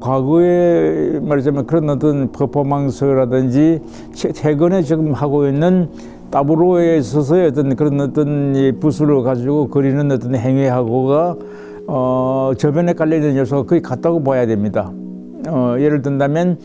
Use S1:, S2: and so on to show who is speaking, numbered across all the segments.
S1: 과거에 말하자면 그런 어떤 퍼포먼스라든지 최- 최근에 지금 하고 있는 따브로에 있어서의 어떤 그런 어떤 이 붓을 가지고 그리는 어떤 행위하고가 어, 저변에 깔려 있는 요소가 거의 같다고 봐야 됩니다. 어, 예를 든다면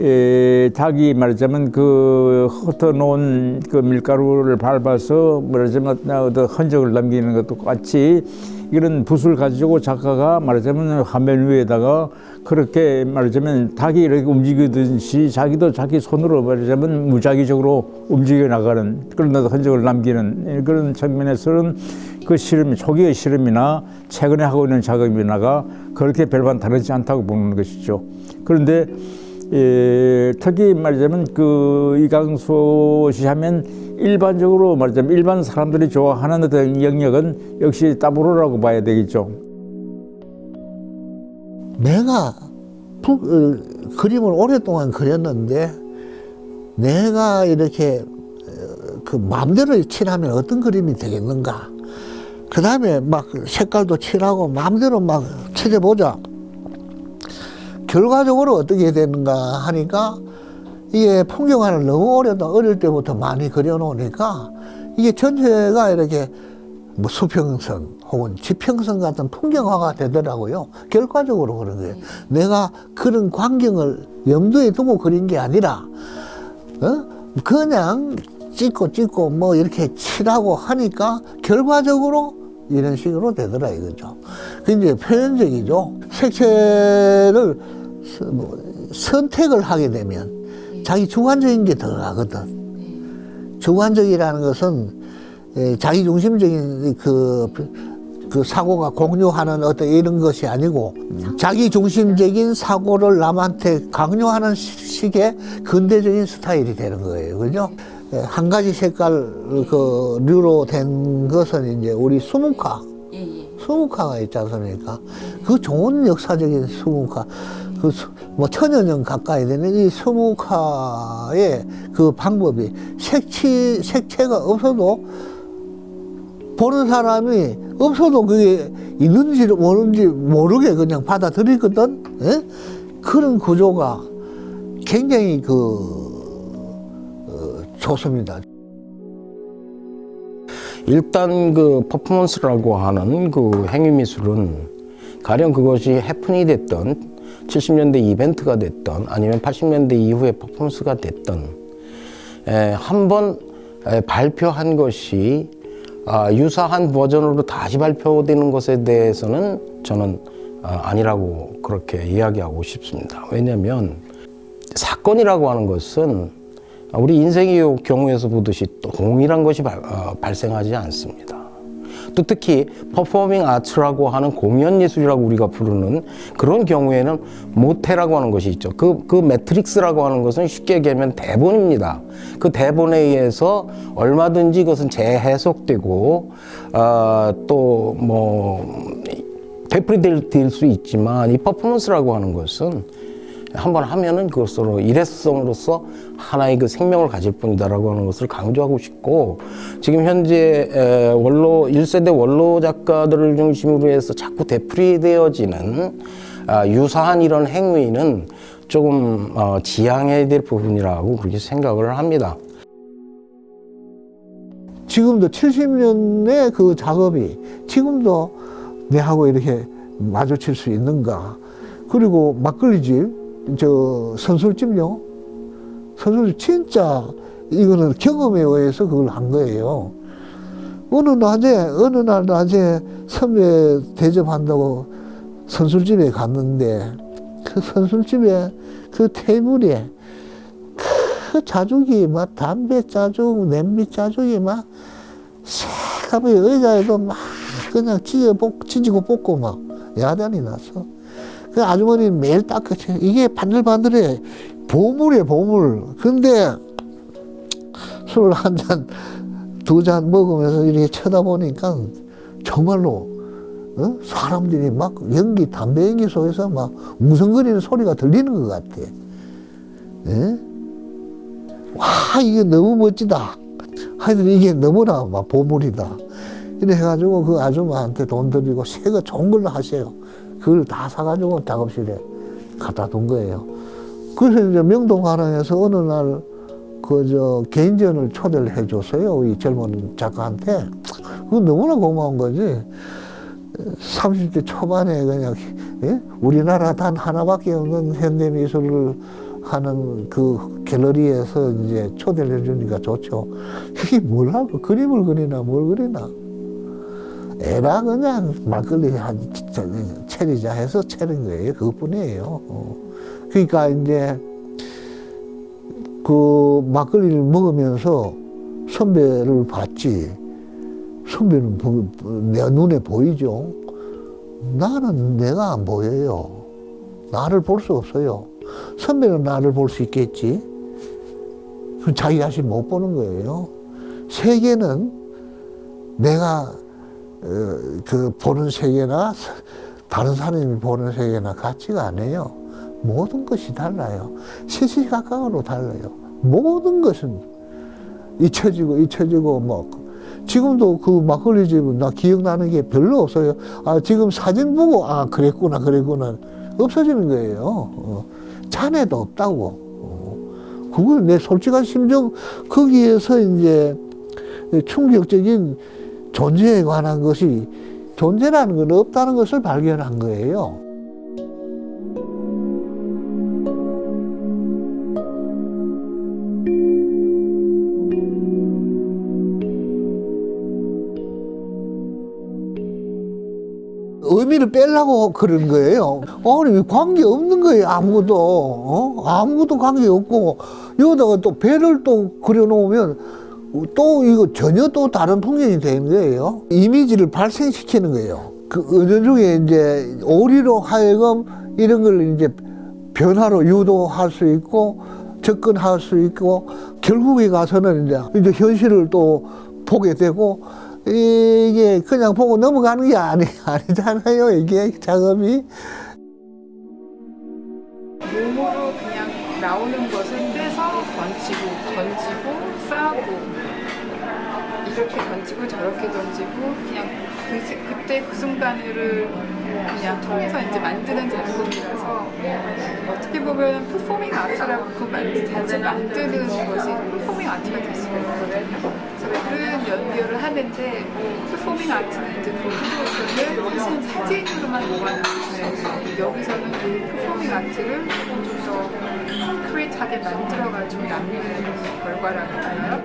S1: 에, 닭이 말하자면 그 흩어놓은 그 밀가루를 밟아서 말하자면 어떤 흔적을 남기는 것도 같이 이런 붓을 가지고 작가가 말하자면 화면 위에다가 그렇게 말하자면 닭이 이렇게 움직이듯이 자기도 자기 손으로 말하자면 무작위적으로 움직여 나가는 그런 흔적을 남기는 그런 측면에서는 그 실험, 초기의 실험이나 최근에 하고 있는 작업이나가 그렇게 별반 다르지 않다고 보는 것이죠. 그런데 예, 특히 말하자면 그 이강수 씨 하면 일반적으로 말하자면 일반 사람들이 좋아하는 어떤 영역은 역시 따브로라고 봐야 되겠죠.
S2: 내가 부, 어, 그림을 오랫동안 그렸는데 내가 이렇게 어, 그 마음대로 칠하면 어떤 그림이 되겠는가. 그 다음에 막 색깔도 칠하고 마음대로 막 칠해보자. 결과적으로 어떻게 되는가 하니까 이게 풍경화를 너무 오래도 어릴 때부터 많이 그려놓으니까 이게 전체가 이렇게 뭐 수평선 혹은 지평선 같은 풍경화가 되더라고요. 결과적으로 그런 거예요. 내가 그런 광경을 염두에 두고 그린 게 아니라, 어? 그냥 찍고 찍고 뭐 이렇게 칠하고 하니까 결과적으로 이런 식으로 되더라 이거죠. 그 이제 표현적이죠. 색채를 선택을 하게 되면 자기 주관적인 게 들어가거든. 주관적이라는 것은 에, 자기 중심적인 그, 그 사고가 공유하는 어떤 이런 것이 아니고 자기 중심적인 사고를 남한테 강요하는 시- 식의 근대적인 스타일이 되는 거예요. 그죠? 에, 한 가지 색깔 그 류로 된 것은 이제 우리 수묵화. 수묵화가 있지 않습니까? 그 좋은 역사적인 수묵화, 그 뭐 천여 년 가까이 되는 이 수묵화의 그 방법이 색치, 색채가 없어도 보는 사람이 없어도 그게 있는지 모르는지 모르게 그냥 받아들이거든? 예? 그런 구조가 굉장히 그, 어, 좋습니다.
S3: 일단 그 퍼포먼스라고 하는 그 행위 미술은 가령 그것이 해픈이 됐던 70년대 이벤트가 됐던 아니면 80년대 이후의 퍼포먼스가 됐던 한 번 발표한 것이 아, 유사한 버전으로 다시 발표되는 것에 대해서는 저는 아, 아니라고 그렇게 이야기하고 싶습니다. 왜냐하면 사건이라고 하는 것은 우리 인생의 경우에서 보듯이 동일한 것이 발, 어, 발생하지 않습니다. 또 특히 퍼포밍 아트라고 하는 공연 예술이라고 우리가 부르는 그런 경우에는 모태라고 하는 것이 있죠. 그, 그 매트릭스라고 하는 것은 쉽게 얘기하면 대본입니다. 그 대본에 의해서 얼마든지 그것은 재해석되고, 어, 또 뭐 되풀이될 수 있지만 이 퍼포먼스라고 하는 것은 한번 하면은 그것으로 일회성으로서 하나의 그 생명을 가질 뿐이다라고 하는 것을 강조하고 싶고 지금 현재 에, 원로 1세대 원로 작가들을 중심으로 해서 자꾸 되풀이되어지는 아, 유사한 이런 행위는 조금 어, 지양해야 될 부분이라고 그렇게 생각을 합니다.
S2: 지금도 70년의 그 작업이 지금도 내하고 이렇게 마주칠 수 있는가. 그리고 막걸리집, 저 선술집요. 선술집 진짜 이거는 경험에 의해서 그걸 한 거예요. 어느 낮에, 어느 날 낮에 선배 대접한다고 선술집에 갔는데 그 선술집에 그 테이블에 그 자죽이 막 담배 자죽, 냄비 자죽이 막 새까맣게 의자에도 막 그냥 찢어 볶, 찢고 볶고 막 야단이 났어. 그 아주머니는 매일 닦아줘. 이게 바늘바늘해. 보물이야, 보물. 근데 술 한 잔, 두 잔 먹으면서 이렇게 쳐다보니까 정말로 어? 사람들이 막 연기, 담배 연기 속에서 막 웅성거리는 소리가 들리는 것 같아. 예? 와, 이게 너무 멋지다. 하여튼 이게 너무나 막 보물이다. 이래 해가지고 그 아줌마한테 돈 드리고 새거 좋은 걸로 하세요. 그걸 다 사가지고 작업실에 갖다 둔 거예요. 그래서 이제 명동가랑에서 어느 날 그 저 개인전을 초대를 해줬어요. 이 젊은 작가한테. 그거 너무나 고마운 거지. 30대 초반에 그냥 예? 우리나라 단 하나밖에 없는 현대미술을 하는 그 갤러리에서 이제 초대를 해주니까 좋죠. 이게 뭘 하고 그림을 그리나 뭘 그리나. 에라 그냥 막걸리 한 체리자 해서 체린 거예요. 그것뿐이에요. 어. 그러니까 이제 그 막걸리를 먹으면서 선배를 봤지. 선배는 보- 내 눈에 보이죠. 나는 내가 안 보여요. 나를 볼 수 없어요. 선배는 나를 볼 수 있겠지. 그럼 자기 자신 못 보는 거예요. 세계는 내가 어, 그 보는 세계나 다른 사람이 보는 세계나 같지가 않아요. 모든 것이 달라요. 시시각각으로 달라요. 모든 것은 잊혀지고 잊혀지고 뭐 지금도 그 막걸리 집은 나 기억나는 게 별로 없어요. 아 지금 사진 보고 아 그랬구나 그랬구나 없어지는 거예요. 어, 잔에도 없다고. 어, 그걸 내 솔직한 심정 거기에서 이제 충격적인 존재에 관한 것이 존재라는 건 없다는 것을 발견한 거예요. 의미를 빼려고 그런 거예요. 아니, 관계 없는 거예요, 아무것도. 어? 아무것도 관계 없고, 여기다가 또 배를 또 그려놓으면 또 이거 전혀 또 다른 풍경이 되는 거예요. 이미지를 발생시키는 거예요. 그 어느 중에 이제 오리로 하여금 이런 걸 이제 변화로 유도할 수 있고 접근할 수 있고 결국에 가서는 이제, 이제 현실을 또 보게 되고 이게 그냥 보고 넘어가는 게 아니, 아니잖아요. 이게 작업이.
S4: 몸으로 그냥 나오는 것을 떼서 던지고 던지고 싸고 이렇게 던지고 저렇게 던지고 그냥 그, 세- 그때 그 순간을 그냥 통해서 이제 만드는 작품이라서 어떻게 보면 퍼포밍 아트라고 그 만, 단지 만드는 것이 퍼포밍 아트가 될 수가 있거든요. 그래서 그런 연결을 하는데 퍼포밍 아트는 이제 보기로서는 사실 사진으로만 모아놨어요. 여기서는 그 퍼포밍 아트를 좀더 콘크리트하게 만들어가지고 남는 결과라고 할까요?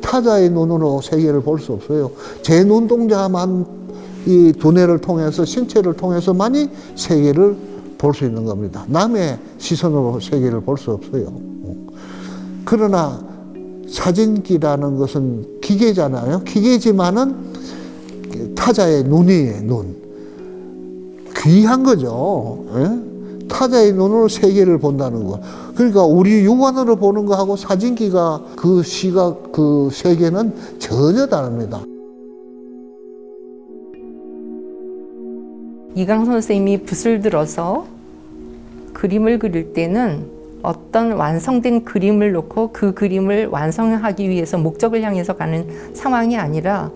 S2: 타자의 눈으로 세계를 볼 수 없어요. 제 눈동자만 이 두뇌를 통해서 신체를 통해서만이 세계를 볼 수 있는 겁니다. 남의 시선으로 세계를 볼 수 없어요. 그러나 사진기라는 것은 기계잖아요. 기계지만은 타자의 눈이에요, 눈. 귀한 거죠. 예? 타자의 눈으로 세계를 본다는 거. 그러니까 우리 육안으로 보는 거하고 사진기가 그 시각, 그 세계는 전혀 다릅니다.
S5: 이강 선생님이 붓을 들어서 그림을 그릴 때는 어떤 완성된 그림을 놓고 그 그림을 완성하기 위해서 목적을 향해서 가는 상황이 아니라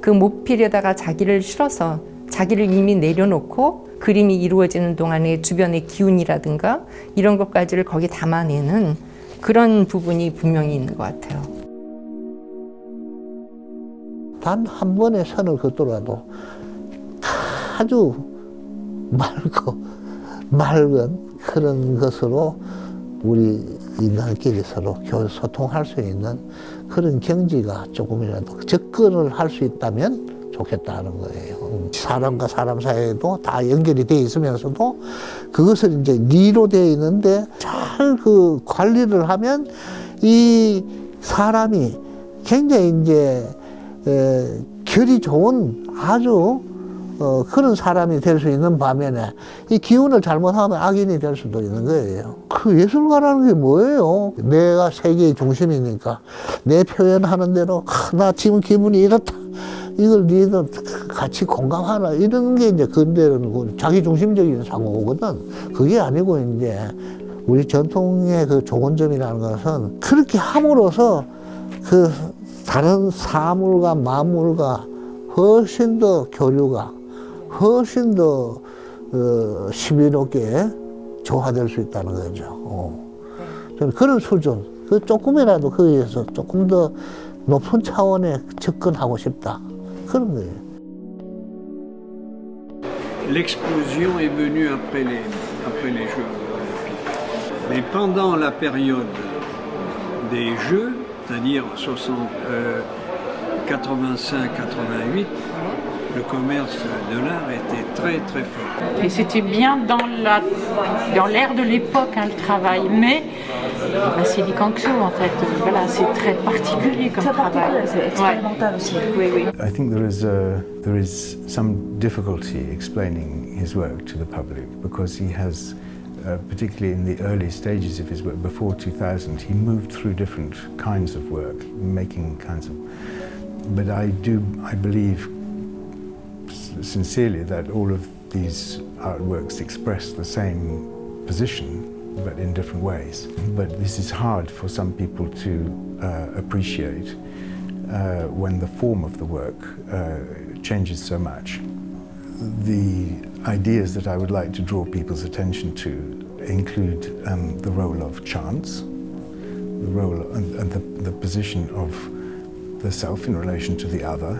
S5: 그 목필에다가 자기를 실어서 자기를 이미 내려놓고 그림이 이루어지는 동안의 주변의 기운이라든가 이런 것까지를 거기 담아내는 그런 부분이 분명히 있는 것 같아요.
S2: 단 한 번의 선을 긋더라도 아주 맑고 맑은 그런 것으로 우리 인간끼리 서로 교- 소통할 수 있는 그런 경지가 조금이라도 접근을 할 수 있다면 좋겠다는 거예요. 음, 사람과 사람 사이에도 다 연결이 돼 있으면서도 그것을 이제 리로 되어 있는데 잘 그 관리를 하면 이 사람이 굉장히 이제 에, 결이 좋은 아주 어, 그런 사람이 될 수 있는 반면에 이 기운을 잘못하면 악인이 될 수도 있는 거예요. 그 예술가라는 게 뭐예요? 내가 세계의 중심이니까 내 표현하는 대로 아, 나 지금 기분이 이렇다. 이걸 니도 같이 공감하라. 이런 게 이제 근대는 그 자기 중심적인 사고거든. 그게 아니고 이제 우리 전통의 그 좋은 점이라는 것은 그렇게 함으로써 그 다른 사물과 만물과 훨씬 더 교류가 훨씬 더 어, 시민롭게 조화될 수 있다는 거죠. 어. 저는 그런 수준, 그 조금이라도 거기에서 조금 더 높은 차원에 접근하고 싶다.
S6: L'explosion est venue après les, Jeux olympiques. Mais pendant la période des Jeux, c'est-à-dire 85-88, le commerce de l'art était très très fort.
S7: Et c'était bien dans la dans l'air de l'époque hein, le travail, mais bah, c'est du en fait. Voilà, c'est très particulier comme
S8: Très
S7: travail.
S8: particulier, c'est expérimental aussi.
S7: Oui, oui.
S9: I think there is a, there is some difficulty explaining his work to the public because he has, uh, particularly in the early stages of his work before 2000, he moved through different kinds of work, making kinds of. But I do, I believe sincerely that all of these artworks express the same position, but in different ways. But this is hard for some people to uh, appreciate uh, when the form of the work uh, changes so much. The ideas that I would like to draw people's attention to include um, the role of chance, the role and, and the, the position of the self in relation to the other,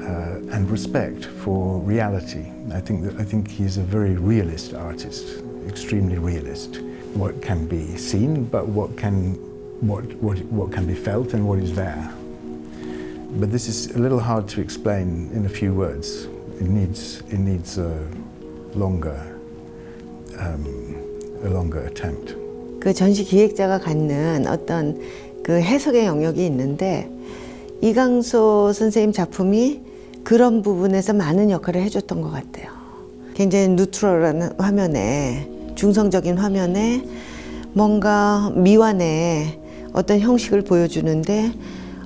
S9: uh, and respect for reality. I think that I think he's a very realist artist, extremely realist. What can be seen, but what can what what what can be felt and what is there. But this is a little hard to explain in a few words. It needs it needs a longer um, a longer attempt.
S10: 그 전시 기획자가 갖는 어떤 그 해석의 영역이 있는데 이강소 선생님 작품이 그런 부분에서 많은 역할을 해줬던 것 같아요. 굉장히 뉴트럴한 화면에 중성적인 화면에 뭔가 미완의 어떤 형식을 보여주는데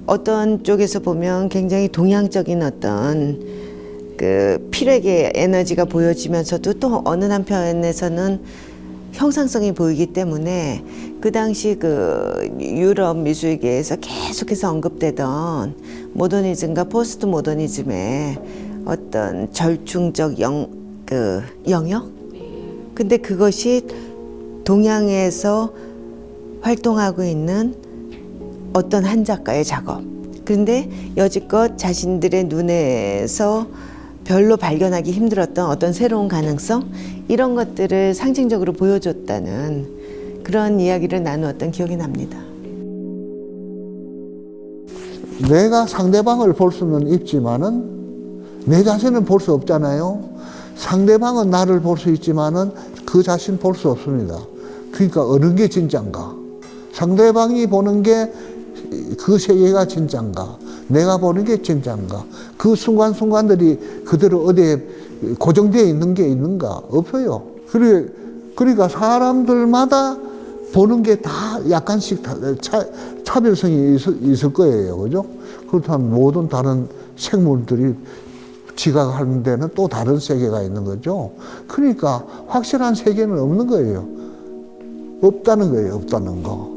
S10: 어떤 쪽에서 보면 굉장히 동양적인 어떤 그 필액의 에너지가 보여지면서도 또 어느 한편에서는 형상성이 보이기 때문에 그 당시 그 유럽 미술계에서 계속해서 언급되던 모더니즘과 포스트 모더니즘의 어떤 절충적 영, 그 영역? 근데 그것이 동양에서 활동하고 있는 어떤 한 작가의 작업. 그런데 여지껏 자신들의 눈에서 별로 발견하기 힘들었던 어떤 새로운 가능성 이런 것들을 상징적으로 보여줬다는 그런 이야기를 나누었던 기억이 납니다.
S2: 내가 상대방을 볼 수는 있지만은 내 자신은 볼 수 없잖아요. 상대방은 나를 볼 수 있지만은 그 자신 볼 수 없습니다. 그러니까 어느 게 진짠가? 상대방이 보는 게 그 세계가 진짠가? 내가 보는 게 진짠가? 그 순간순간들이 그대로 어디에 고정되어 있는 게 있는가? 없어요. 그래, 그러니까 사람들마다 보는 게 다 약간씩 다 차, 차별성이 있을, 있을 거예요. 그죠? 그렇다면 모든 다른 생물들이 지각하는 데는 또 다른 세계가 있는 거죠. 그러니까 확실한 세계는 없는 거예요. 없다는 거예요. 없다는 거.